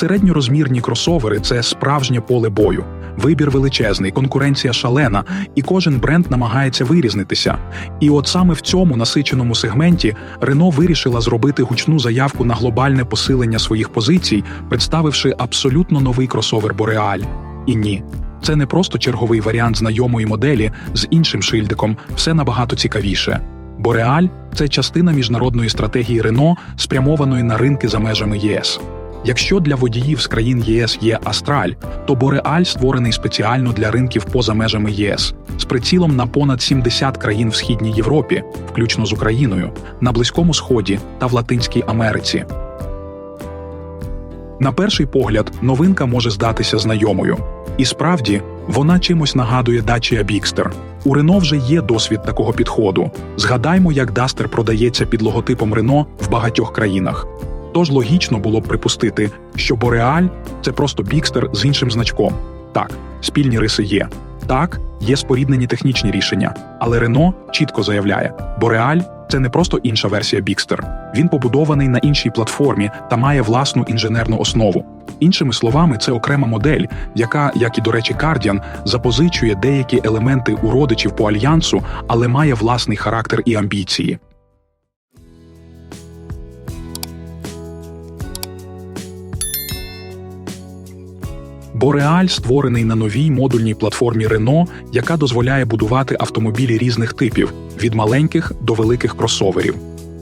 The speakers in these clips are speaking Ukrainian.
Середньорозмірні кросовери це справжнє поле бою. Вибір величезний, конкуренція шалена, і кожен бренд намагається вирізнитися. І от саме в цьому насиченому сегменті Рено вирішила зробити гучну заявку на глобальне посилення своїх позицій, представивши абсолютно новий кросовер Бореаль. І ні, це не просто черговий варіант знайомої моделі з іншим шильдиком, все набагато цікавіше. Бореаль це частина міжнародної стратегії Рено, спрямованої на ринки за межами ЄС. Якщо для водіїв з країн ЄС є Астраль, то Бореаль створений спеціально для ринків поза межами ЄС з прицілом на понад 70 країн в східній Європі, включно з Україною, на Близькому Сході та в Латинській Америці. На перший погляд, новинка може здатися знайомою. І справді, вона чимось нагадує Dacia Bigster. У Рено вже є досвід такого підходу. Згадаймо, як Duster продається під логотипом Рено в багатьох країнах. Тож логічно було б припустити, що Бореаль це просто бікстер з іншим значком. Так, спільні риси є. Так, є споріднені технічні рішення, але Рено чітко заявляє: Бореаль це не просто інша версія Бікстер. Він побудований на іншій платформі та має власну інженерну основу. Іншими словами, це окрема модель, яка, як і до речі, Кардіан, запозичує деякі елементи у родичів по альянсу, але має власний характер і амбіції. Бореаль створений на новій модульній платформі Renault, яка дозволяє будувати автомобілі різних типів від маленьких до великих кросоверів.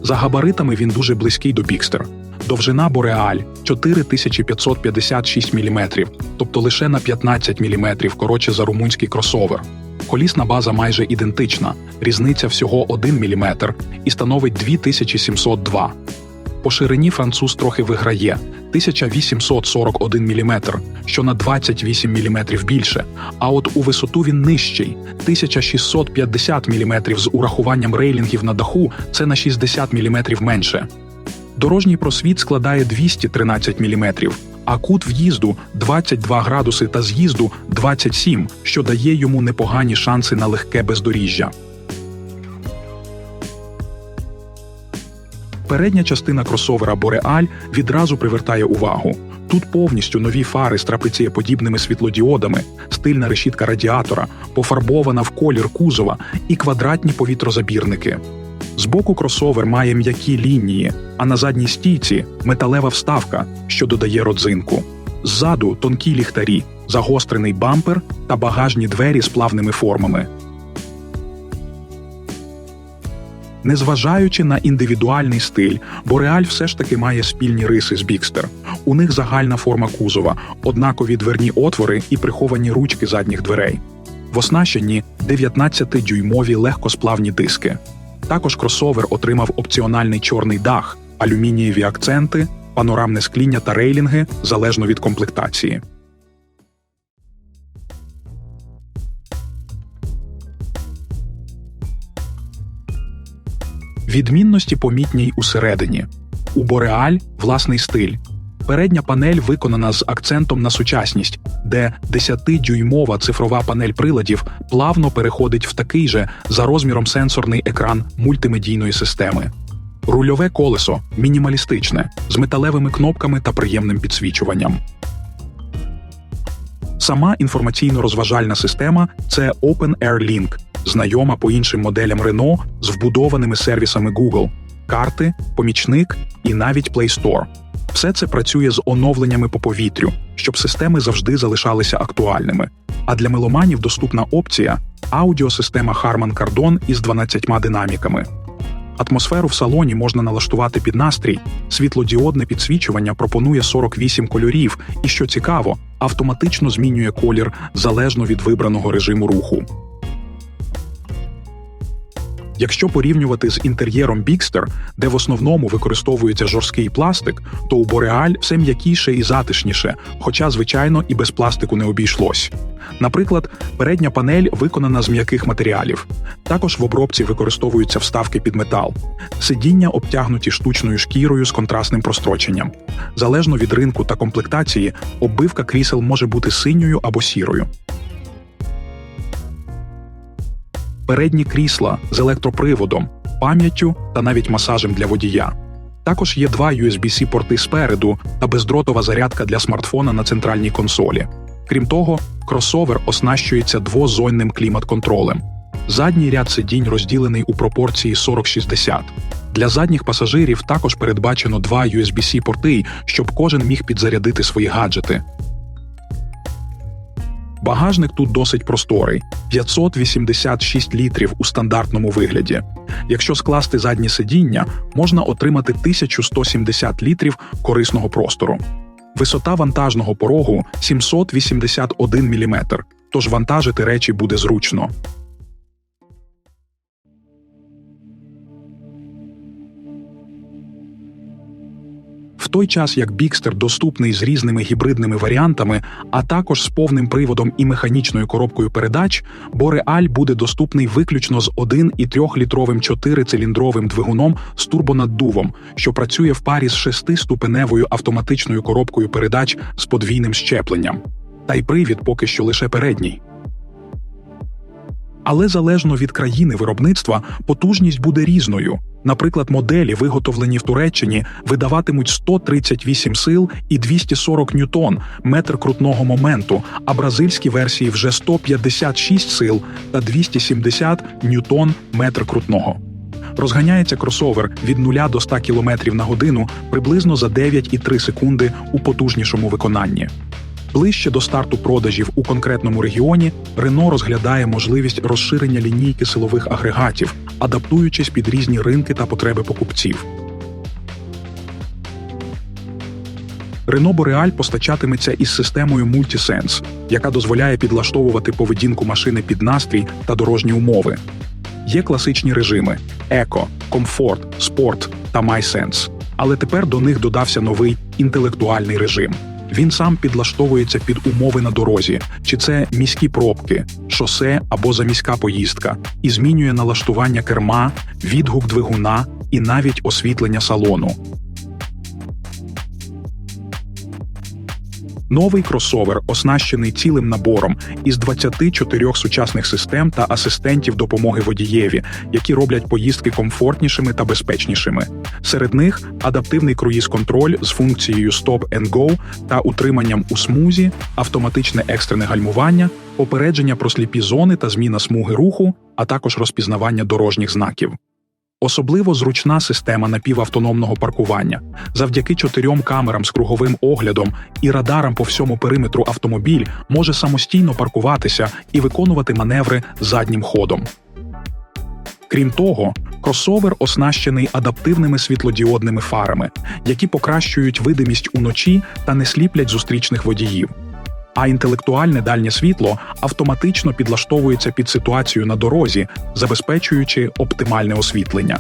За габаритами він дуже близький до Бікстер. Довжина Бореаль 4556 мм, тобто лише на 15 мм коротше за румунський кросовер. Колісна база майже ідентична, різниця всього 1 мм і становить 2702 по ширині француз трохи виграє 1841 мм, що на 28 мм більше. А от у висоту він нижчий 1650 мм з урахуванням рейлінгів на даху це на 60 мм менше. Дорожній просвіт складає 213 мм, а кут в'їзду 22 градуси та з'їзду 27, що дає йому непогані шанси на легке бездоріжжя. Передня частина кросовера Бореаль відразу привертає увагу. Тут повністю нові фари з трапецієподібними світлодіодами, стильна решітка радіатора, пофарбована в колір кузова і квадратні повітрозабірники. Збоку кросовер має м'які лінії, а на задній стійці металева вставка, що додає родзинку. Ззаду тонкі ліхтарі, загострений бампер та багажні двері з плавними формами. Незважаючи на індивідуальний стиль, Бореаль все ж таки має спільні риси з Бікстер. У них загальна форма кузова, однакові дверні отвори і приховані ручки задніх дверей. В оснащенні 19-дюймові легкосплавні диски. Також кросовер отримав опціональний чорний дах, алюмінієві акценти, панорамне скління та рейлінги залежно від комплектації. Відмінності помітні й усередині. У Бореаль власний стиль. Передня панель виконана з акцентом на сучасність, де 10-дюймова цифрова панель приладів плавно переходить в такий же за розміром сенсорний екран мультимедійної системи. Рульове колесо мінімалістичне, з металевими кнопками та приємним підсвічуванням. Сама інформаційно-розважальна система це Open Air Link, знайома по іншим моделям Renault з вбудованими сервісами Google, карти, помічник і навіть Play Store. Все це працює з оновленнями по повітрю, щоб системи завжди залишалися актуальними. А для меломанів доступна опція аудіосистема Harman Kardon із 12 динаміками. Атмосферу в салоні можна налаштувати під настрій. Світлодіодне підсвічування пропонує 48 кольорів, і що цікаво, автоматично змінює колір залежно від вибраного режиму руху. Якщо порівнювати з інтер'єром Бікстер, де в основному використовується жорсткий пластик, то у Бореаль все м'якіше і затишніше, хоча, звичайно, і без пластику не обійшлось. Наприклад, передня панель виконана з м'яких матеріалів. Також в обробці використовуються вставки під метал. Сидіння обтягнуті штучною шкірою з контрастним простроченням. Залежно від ринку та комплектації, оббивка крісел може бути синьою або сірою. Передні крісла з електроприводом, пам'яттю та навіть масажем для водія. Також є два USB-C порти спереду та бездротова зарядка для смартфона на центральній консолі. Крім того, кросовер оснащується двозонним клімат-контролем. Задній ряд сидінь розділений у пропорції 40-60. Для задніх пасажирів також передбачено два USB-C порти, щоб кожен міг підзарядити свої гаджети. Багажник тут досить просторий 586 літрів у стандартному вигляді. Якщо скласти заднє сидіння, можна отримати 1170 літрів корисного простору. Висота вантажного порогу 781 мм, тож вантажити речі буде зручно. В той час як Бікстер доступний з різними гібридними варіантами, а також з повним приводом і механічною коробкою передач, Бореаль буде доступний виключно з 1,3-літровим 4-циліндровим двигуном з турбонаддувом, що працює в парі з 6-ступеневою автоматичною коробкою передач з подвійним щепленням. Та й привід поки що лише передній. Але залежно від країни виробництва потужність буде різною. Наприклад, моделі, виготовлені в Туреччині, видаватимуть 138 сил і 240 ньютон метр крутного моменту, а бразильські версії вже 156 сил та 270 ньютон метр крутного. Розганяється кросовер від 0 до 100 км на годину приблизно за 9,3 секунди у потужнішому виконанні. Ближче до старту продажів у конкретному регіоні Рено розглядає можливість розширення лінійки силових агрегатів, адаптуючись під різні ринки та потреби покупців. Renault Boreal постачатиметься із системою Multisense, яка дозволяє підлаштовувати поведінку машини під настрій та дорожні умови. Є класичні режими еко, комфорт, спорт та MySense, але тепер до них додався новий інтелектуальний режим. Він сам підлаштовується під умови на дорозі, чи це міські пробки, шосе або заміська поїздка, і змінює налаштування керма, відгук двигуна і навіть освітлення салону. Новий кросовер оснащений цілим набором із 24 сучасних систем та асистентів допомоги водієві, які роблять поїздки комфортнішими та безпечнішими. Серед них адаптивний круїз-контроль з функцією Stop and Go та утриманням у смузі, автоматичне екстрене гальмування, попередження про сліпі зони та зміна смуги руху, а також розпізнавання дорожніх знаків. Особливо зручна система напівавтономного паркування. Завдяки чотирьом камерам з круговим оглядом і радарам по всьому периметру автомобіль може самостійно паркуватися і виконувати маневри заднім ходом. Крім того, кросовер оснащений адаптивними світлодіодними фарами, які покращують видимість уночі та не сліплять зустрічних водіїв а інтелектуальне дальнє світло автоматично підлаштовується під ситуацію на дорозі, забезпечуючи оптимальне освітлення.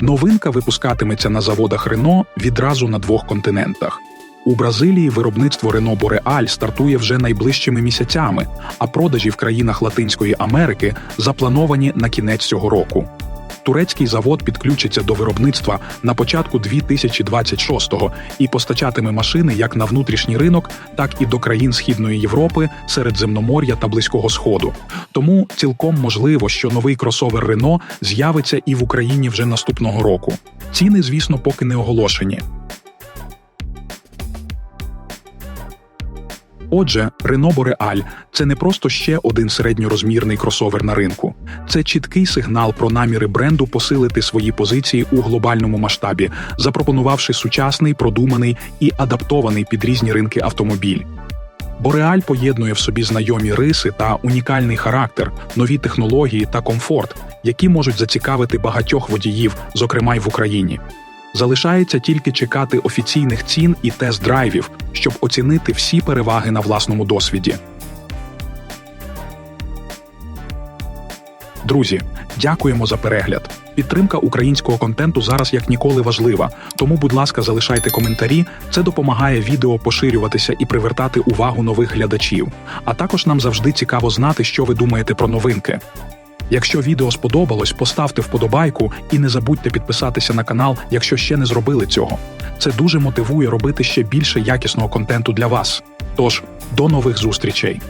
Новинка випускатиметься на заводах Рено відразу на двох континентах. У Бразилії виробництво Рено Бореаль стартує вже найближчими місяцями, а продажі в країнах Латинської Америки заплановані на кінець цього року турецький завод підключиться до виробництва на початку 2026-го і постачатиме машини як на внутрішній ринок, так і до країн Східної Європи, Середземномор'я та Близького Сходу. Тому цілком можливо, що новий кросовер Рено з'явиться і в Україні вже наступного року. Ціни, звісно, поки не оголошені. Отже, Renault Boreal – це не просто ще один середньорозмірний кросовер на ринку, це чіткий сигнал про наміри бренду посилити свої позиції у глобальному масштабі, запропонувавши сучасний, продуманий і адаптований під різні ринки автомобіль. Бореаль поєднує в собі знайомі риси та унікальний характер, нові технології та комфорт, які можуть зацікавити багатьох водіїв, зокрема й в Україні. Залишається тільки чекати офіційних цін і тест-драйвів, щоб оцінити всі переваги на власному досвіді. Друзі, дякуємо за перегляд. Підтримка українського контенту зараз як ніколи важлива. Тому, будь ласка, залишайте коментарі. Це допомагає відео поширюватися і привертати увагу нових глядачів. А також нам завжди цікаво знати, що ви думаєте про новинки. Якщо відео сподобалось, поставте вподобайку і не забудьте підписатися на канал, якщо ще не зробили цього. Це дуже мотивує робити ще більше якісного контенту для вас. Тож, до нових зустрічей!